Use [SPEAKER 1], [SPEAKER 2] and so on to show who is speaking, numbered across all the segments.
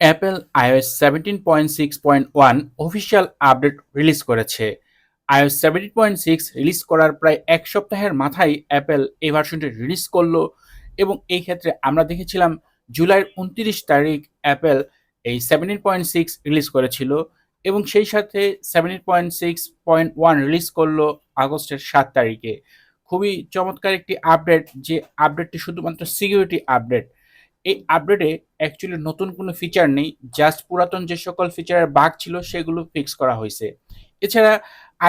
[SPEAKER 1] Apple iOS seventeen point six point one official update release করেছে। iOS seventeen point six release করার প্রায় এক সপ্তাহের মাথায় অ্যাপেল এই ভার্সনটি রিলিজ করল এবং এই ক্ষেত্রে আমরা দেখেছিলাম জুলাইয়ের উনত্রিশ তারিখ অ্যাপেল এই সেভেন্টিন পয়েন্ট সিক্স রিলিজ করেছিল এবং সেই সাথে seventeen point six point one release করল আগস্টের সাত তারিখে। খুবই চমৎকার একটি আপডেট যে আপডেটটি শুধুমাত্র সিকিউরিটি আপডেট এই আপডেটে অ্যাকচুয়ালি নতুন কোনো ফিচার নেই জাস্ট পুরাতন যে সকল ফিচারের বাঘ ছিল সেগুলো ফিক্স করা হয়েছে। এছাড়া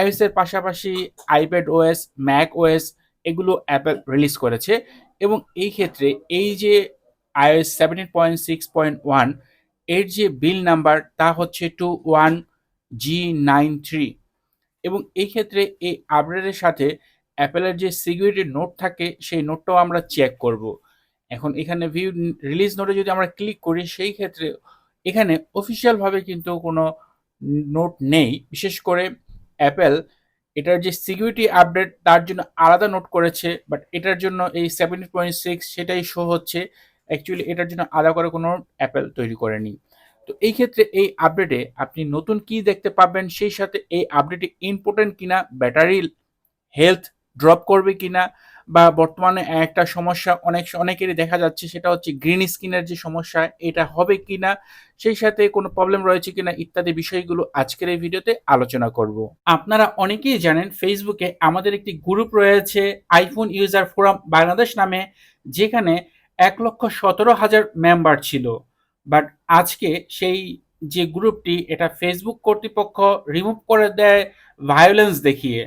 [SPEAKER 1] iOS এর পাশাপাশি আইপ্যাড ওএস ম্যাক ওএস এগুলো অ্যাপেল রিলিজ করেছে এবং এই ক্ষেত্রে এই যে iOS seventeen point six point ওয়ানের যে বিল নাম্বার তা হচ্ছে two one G nine three এবং এই ক্ষেত্রে এই আপডেটের সাথে অ্যাপেলের যে সিকিউরিটি নোট থাকে, সেই নোটটাও আমরা চেক করব। এখন এখানে ভিউ রিলিজ নোটে যদি আমরা ক্লিক করি, সেই ক্ষেত্রে এখানে অফিসিয়ালভাবে কিন্তু কোনো নোট নেই। বিশেষ করে অ্যাপেল এটার যে সিকিউরিটি আপডেট তার জন্য আলাদা নোট করেছে বাট এটার জন্য এই সেভেন্টি পয়েন্ট সিক্স সেটাই শো হচ্ছে। অ্যাকচুয়ালি এটার জন্য আলাদা করে কোনো অ্যাপেল তৈরি করেনি। তো এই ক্ষেত্রে এই আপডেটে আপনি নতুন কি দেখতে পাবেন, সেই সাথে এই আপডেটে ইম্পর্টেন্ট কিনা ব্যাটারি হেলথ ড্রপ করবে কিনা বা বর্তমানে একটা সমস্যা অনেক, অনেকেরই দেখা যাচ্ছে, সেটা হচ্ছে গ্রিন স্কিনের যে সমস্যা, এটা হবে কিনা, সেই সাথে কোনো প্রবলেম রয়েছে কিনা ইত্যাদি বিষয়গুলো আজকের এই ভিডিওতে আলোচনা করব। আপনারা অনেকেই জানেন ফেসবুকে আমাদের একটি গ্রুপ রয়েছে আইফোন ইউজার ফোরাম বাংলাদেশ নামে, যেখানে এক লক্ষ সতেরো হাজার মেম্বার ছিল। বাট আজকে সেই যে গ্রুপটি এটা ফেসবুক কর্তৃপক্ষ রিমুভ করে দেয় ভায়োলেন্স দেখিয়ে।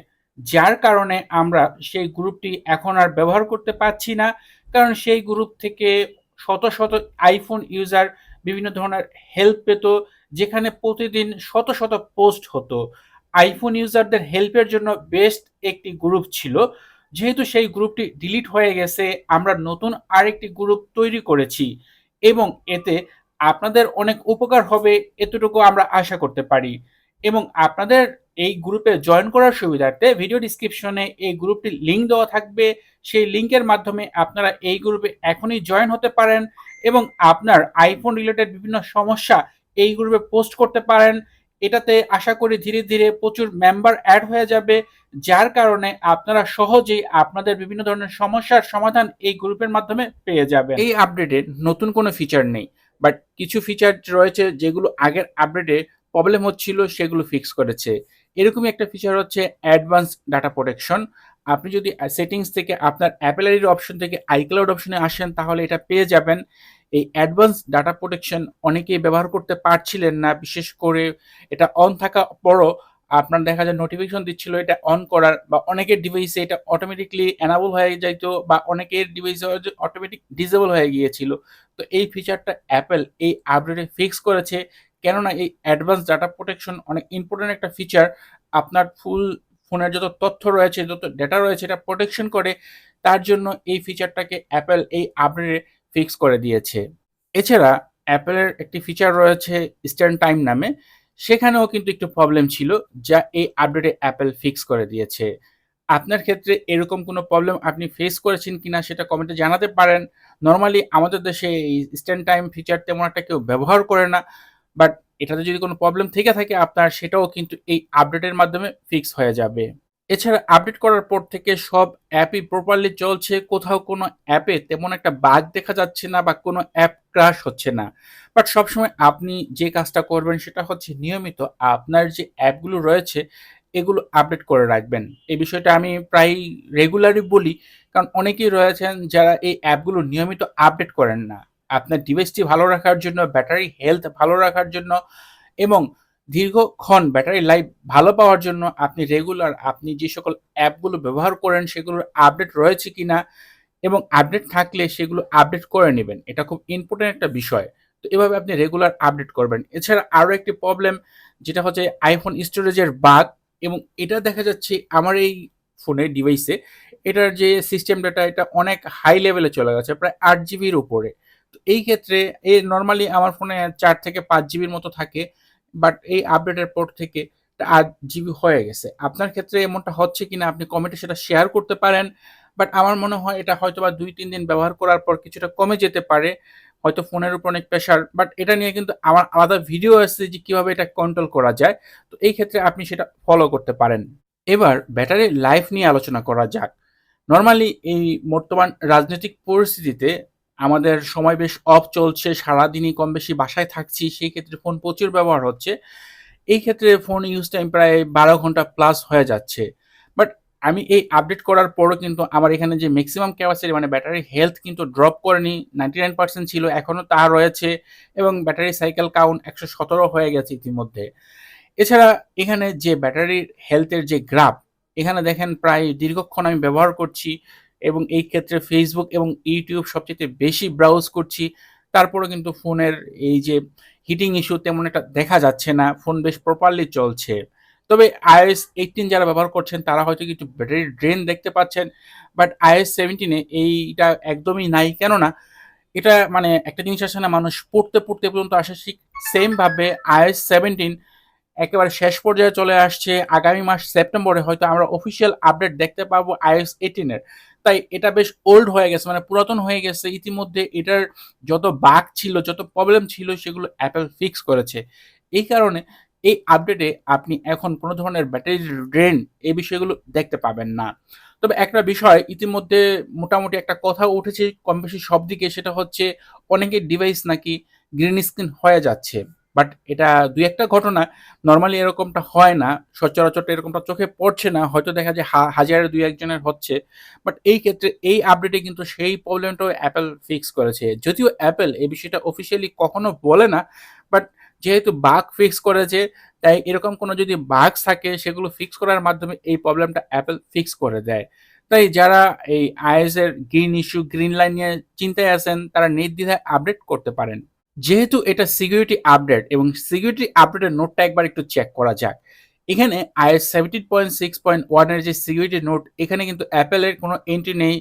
[SPEAKER 1] যার কারণে আমরা সেই গ্রুপটি এখন আর ব্যবহার করতে পারছি না। কারণ সেই গ্রুপ থেকে শত শত আইফোন ইউজার বিভিন্ন ধরনের হেল্প পেত, যেখানে প্রতিদিন শত শত পোস্ট হতো। আইফোন ইউজারদের হেল্পের জন্য বেস্ট একটি গ্রুপ ছিল। যেহেতু সেই গ্রুপটি ডিলিট হয়ে গেছে, আমরা নতুন আরেকটি গ্রুপ তৈরি করেছি এবং এতে আপনাদের অনেক উপকার হবে, এতটুকু আমরা আশা করতে পারি। এবং আপনাদের এই গ্রুপে জয়েন করার সুবিধার্থে ভিডিও ডিসক্রিপশনে এই গ্রুপটির লিঙ্ক দেওয়া থাকবে। সেই লিঙ্কের মাধ্যমে আপনারা এই গ্রুপে এখনই জয়েন হতে পারেন এবং আপনার আইফোন রিলেটেড বিভিন্ন সমস্যা এই গ্রুপে পোস্ট করতে পারেন। এটাতে আশা করি ধীরে ধীরে প্রচুর মেম্বার অ্যাড হয়ে যাবে, যার কারণে আপনারা সহজেই আপনাদের বিভিন্ন ধরনের সমস্যার সমাধান এই গ্রুপের মাধ্যমে পেয়ে যাবেন। এই আপডেটে নতুন কোনো ফিচার নেই বাট কিছু ফিচার রয়েছে যেগুলো আগের আপডেটে প্রবলেম হচ্ছিল, সেগুলো ফিক্স করেছে। এরকমই একটা ফিচার হচ্ছে অ্যাডভান্স ডাটা প্রোটেকশন আপনি যদি সেটিংস থেকে আপনার অ্যাপেলারির অপশন থেকে আইক্লাউড অপশনে আসেন, তাহলে এটা পেয়ে যাবেন। এই অ্যাডভান্স ডাটা প্রোটেকশন অনেকেই ব্যবহার করতে পারছিলেন না, বিশেষ করে এটা অন থাকা পরও আপনার দেখা যায় নোটিফিকেশন দিচ্ছিল, এটা অন করার বা অনেকের ডিভাইসে এটা অটোমেটিকলি অ্যানাবল হয়ে যাইতো বা অনেকের ডিভাইসে অটোমেটিক ডিসেবল হয়ে গিয়েছিল। তো এই ফিচারটা অ্যাপেল এই আপডেটে ফিক্স করেছে। কেননা এই অ্যাডভান্স ডাটা প্রোটেকশন অনেক ইম্পর্টেন্ট একটা ফিচার আপনার ফুল ফোনের যত তথ্য রয়েছে, যত ডেটা রয়েছে, এটা প্রোটেকশন করে, তার জন্য এই ফিচারটাকে অ্যাপেল এই আপডেটে ফিক্স করে দিয়েছে। এছাড়া অ্যাপেলের একটি ফিচার রয়েছে স্ট্যান্ড টাইম নামে, সেখানেও কিন্তু একটু প্রবলেম ছিল, যা এই আপডেটে অ্যাপেল ফিক্স করে দিয়েছে। আপনার ক্ষেত্রে এরকম কোনো প্রবলেম আপনি ফেস করেছেন কিনা সেটা কমেন্টে জানাতে পারেন। নর্মালি আমাদের দেশে এই স্ট্যান্ড টাইম ফিচার তেমন একটা কেউ ব্যবহার করে না। বাট এটাতে যদি কোনো প্রবলেম থেকে থাকে আপনার, সেটাও কিন্তু এই আপডেটের মাধ্যমে ফিক্স হয়ে যাবে। এছাড়া আপডেট করার পর থেকে সব অ্যাপই প্রপারলি চলছে, কোথাও কোনো অ্যাপে তেমন একটা বাগ দেখা যাচ্ছে না বা কোনো অ্যাপ ক্রাশ হচ্ছে না। বাট সবসময় আপনি যে কাজটা করবেন সেটা হচ্ছে নিয়মিত আপনার যে অ্যাপগুলো রয়েছে, এগুলো আপডেট করে রাখবেন। এই বিষয়টা আমি প্রায় রেগুলারই বলি, কারণ অনেকেই রয়েছেন যারা এই অ্যাপগুলো নিয়মিত আপডেট করেন না। আপনার ডিভাইসটি ভালো রাখার জন্য ব্যাটারি হেলথ ভালো রাখার জন্য এবং দীর্ঘক্ষণ ব্যাটারি লাইফ ভালো পাওয়ার জন্য আপনি রেগুলার আপনি যে সকল অ্যাপগুলো ব্যবহার করেন সেগুলোর আপডেট রয়েছে কি না এবং আপডেট থাকলে সেগুলো আপডেট করে নেবেন। এটা খুব ইম্পর্টেন্ট একটা বিষয়। তো এভাবে আপনি রেগুলার আপডেট করবেন। এছাড়া আরও একটি প্রবলেম যেটা হচ্ছে আইফোন স্টোরেজের বাগ এবং এটা দেখা যাচ্ছে আমার এই ফোনের ডিভাইসে এটার যে সিস্টেম ডাটা এটা অনেক হাই লেভেলে চলে গেছে, প্রায় আট জিবির উপরে। এই ক্ষেত্রে এই নর্মালি আমার ফোনে চার থেকে পাঁচ জিবির মতো থাকে বাট এই আপডেটের পর থেকে আট জিবি হয়ে গেছে। আপনার ক্ষেত্রে এমনটা হচ্ছে কিনা আপনি কমেন্টে সেটা শেয়ার করতে পারেন বাট আমার মনে হয় এটা হয়তো বা দুই, তিন দিন ব্যবহার করার পর কিছুটা কমে যেতে পারে, হয়তো ফোনের উপর অনেক প্রেশার বাট এটা নিয়ে কিন্তু আমার আলাদা ভিডিও আছে যে কীভাবে এটা কন্ট্রোল করা যায়। তো এই ক্ষেত্রে আপনি সেটা ফলো করতে পারেন। এবার ব্যাটারি লাইফ নিয়ে আলোচনা করা যাক। নর্মালি এই বর্তমান রাজনৈতিক পরিস্থিতিতে আমাদের সময় বেশ অফ চলছে, সারাদিনই কম বেশি বাসায় থাকছি, সেই ক্ষেত্রে ফোন প্রচুর ব্যবহার হচ্ছে। এই ক্ষেত্রে ফোন ইউজ টাইম প্রায় বারো ঘণ্টা প্লাস হয়ে যাচ্ছে। বাট আমি এই আপডেট করার পরও কিন্তু আমার এখানে যে ম্যাক্সিমাম ক্যাপাসিটি মানে ব্যাটারি হেলথ কিন্তু ড্রপ করেনি নাইনটি নাইন পার্সেন্ট ছিল, এখনও তা রয়েছে এবং ব্যাটারি সাইকেল কাউন্ট একশো সতেরো হয়ে গেছে ইতিমধ্যে। এছাড়া এখানে যে ব্যাটারির হেলথের যে গ্রাফ এখানে দেখেন প্রায় দীর্ঘক্ষণ আমি ব্যবহার করছি এবং এই ক্ষেত্রে ফেসবুক এবং ইউটিউব সবচেয়ে বেশি ব্রাউজ করছি। তারপরে কিন্তু ফোনের এই যে হিটিং ইস্যু তেমন একটা দেখা যাচ্ছে না। ফোন বেশ প্রপারলি চলছে। তবে আইএস এইটিন যারা ব্যবহার করছেন, তারা হয়তো কিছু ব্যাটারি ড্রেন দেখতে পাচ্ছেন। বাট আইএস সেভেন্টিনে এইটা একদমই নাই। কেননা এটা মানে একটা জিনিস আসে না, মানুষ পড়তে পড়তে পর্যন্ত আসে ঠিক সেমভাবে আইএস সেভেন্টিন একেবারে শেষ পর্যায়ে চলে আসছে। আগামী মাস সেপ্টেম্বরে হয়তো আমরা অফিসিয়াল আপডেট দেখতে পাবো আইএস এইটিনের তাই এটা বেশ ওল্ড হয়ে গেছে মানে পুরাতন হয়ে গেছে। ইতিমধ্যে এটার যত বাগ ছিল, যত প্রবলেম ছিল, সেগুলো অ্যাপেল ফিক্স করেছে। এই কারণে এই আপডেটে আপনি এখন কোনো ধরনের ব্যাটারি ড্রেন এই বিষয়গুলো দেখতে পাবেন না। তবে একটা বিষয়, ইতিমধ্যে মোটামুটি একটা কথা উঠেছে কম বেশি সব দিকে সেটা হচ্ছে অনেকের ডিভাইস নাকি গ্রিন স্ক্রিন হয়ে যাচ্ছে। বাট এটা দুই একটা ঘটনা নর্মালি এরকমটা হয় না, সচরাচর এরকমটা চোখে পড়ছে না, হয়তো দেখা যায় হাজারের দুই একজনের হচ্ছে বাট এই ক্ষেত্রে এই আপডেটে কিন্তু সেই প্রবলেমটাও অ্যাপেল ফিক্স করেছে। যদিও অ্যাপেল এই বিষয়টা অফিসিয়ালি কখনো বলে না বাট যেহেতু বাগ ফিক্স করেছে, তাই এরকম কোনো যদি বাগ থাকে, সেগুলো ফিক্স করার মাধ্যমে এই প্রবলেমটা অ্যাপেল ফিক্স করে দেয়। তাই যারা এই আইএস এর গ্রিন ইস্যু গ্রিন লাইন নিয়ে চিন্তায় আছেন, তারা নির্দ্বিধায় আপডেট করতে পারেন। যেহেতু এটা সিকিউরিটি আপডেট এবং সিকিউরিটি আপডেটের নোটটা একবার একটু চেক করা যাক। এখানে iOS seventeen point six point ওয়ানের যে সিকিউরিটি নোট এখানে কিন্তু অ্যাপেলের কোনো এন্ট্রি নেই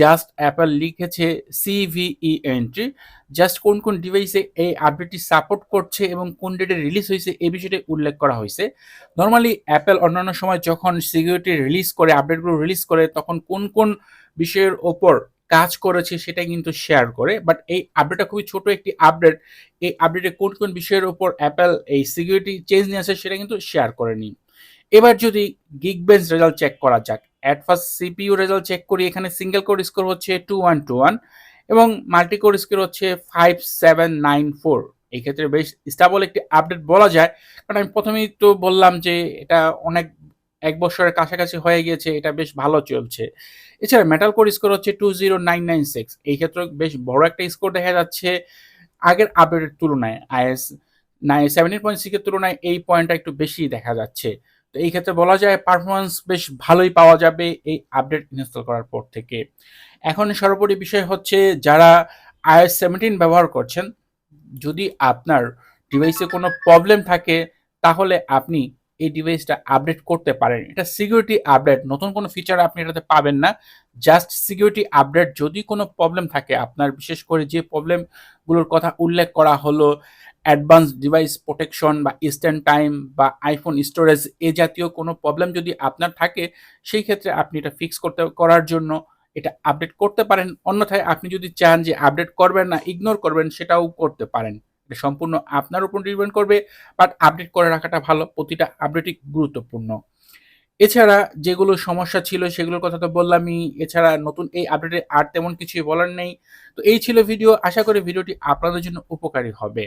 [SPEAKER 1] জাস্ট অ্যাপেল লিখেছে সিভিই এন্ট্রি জাস্ট কোন কোন ডিভাইসে এই আপডেটটি সাপোর্ট করছে এবং কোন ডেটে রিলিজ হয়েছে এই বিষয়টি উল্লেখ করা হয়েছে। নর্মালি অ্যাপেল অন্যান্য সময় যখন সিকিউরিটি রিলিজ করে আপডেটগুলো রিলিজ করে, তখন কোন কোন বিষয়ের ওপর কাজ করেছে সেটা কিন্তু শেয়ার করে। বাট এই আপডেটটা খুবই ছোট একটি আপডেট এই আপডেটে কোন কোন বিষয়ের উপর অ্যাপেল এই সিকিউরিটি চেঞ্জ নিয়ে আসে সেটা কিন্তু শেয়ার করেনি এবার যদি গিগ বেঞ্চ রেজাল্ট চেক করা যাক at first CPU result check করি, এখানে সিঙ্গেল কোর স্কোর হচ্ছে টু ওয়ান টু ওয়ান এবং মাল্টি কোর স্কোর হচ্ছে ফাইভ সেভেন নাইন ফোর এই ক্ষেত্রে বেশ স্টাবল একটি আপডেট বলা যায়। কারণ আমি প্রথমেই তো বললাম যে এটা অনেক এক বছরের কাছাকাছি হয়ে গিয়েছে, এটা বেশ ভালো চলছে। এছাড়া মেটাল কোর স্কোর হচ্ছে two zero nine nine six এই ক্ষেত্রে বেশ বড় একটা স্কোর দেখা যাচ্ছে। আগের আপডেটের তুলনায় আইএস নাইন সেভেন্টিন পয়েন্ট সিক্সের তুলনায় এই পয়েন্টটা একটু বেশি দেখা যাচ্ছে। তো এই ক্ষেত্রে বলা যায় পারফরমেন্স বেশ ভালোই পাওয়া যাবে এই আপডেট ইনস্টল করার পর থেকে। এখন সর্বোপরি বিষয় হচ্ছে যারা আইএস সেভেন্টিন ব্যবহার করছেন, যদি আপনার ডিভাইসে কোনো প্রবলেম থাকে, তাহলে আপনি এই ডিভাইসটা আপডেট করতে পারেন। এটা সিকিউরিটি আপডেট নতুন কোনো ফিচার আপনি এটাতে পাবেন না। জাস্ট সিকিউরিটি আপডেট যদি কোনো প্রবলেম থাকে, আপনার বিশেষ করে যে প্রবলেমগুলোর কথা উল্লেখ করা হলো অ্যাডভান্স ডিভাইস প্রোটেকশন বা ইনস্ট্যান্ট টাইম বা আইফোন স্টোরেজ এ জাতীয় কোনো প্রবলেম যদি আপনার থাকে, সেই ক্ষেত্রে আপনি এটা ফিক্স করতে, করার জন্য এটা আপডেট করতে পারেন। অন্যথায় আপনি যদি চান যে আপডেট করবেন না ইগনোর করবেন, সেটাও করতে পারেন। সম্পূর্ণ আপনার উপর ডিপেন্ড করবে বাট আপডেট করে রাখাটা ভালো, প্রতিটা আপডেটই গুরুত্বপূর্ণ। এছাড়া যেগুলো সমস্যা ছিল, সেগুলোর কথা তো বললামই, এছাড়া নতুন এই আপডেটে আর তেমন কিছুই বলার নেই। তো এই ছিল ভিডিও আশা করি ভিডিওটি আপনাদের জন্য উপকারী হবে।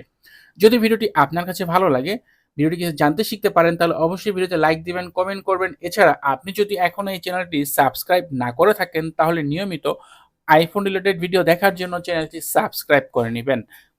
[SPEAKER 1] যদি ভিডিওটি আপনার কাছে ভালো লাগে ভিডিওটি কিছু জানতে শিখতে পারেন, তাহলে অবশ্যই ভিডিওতে লাইক দিবেন কমেন্ট করবেন। এছাড়া আপনি যদি এখন এই চ্যানেলটি সাবস্ক্রাইব না করে থাকেন, তাহলে নিয়মিত আইফোন রিলেটেড ভিডিও দেখার জন্য চ্যানেলটি সাবস্ক্রাইব করে নেবেন।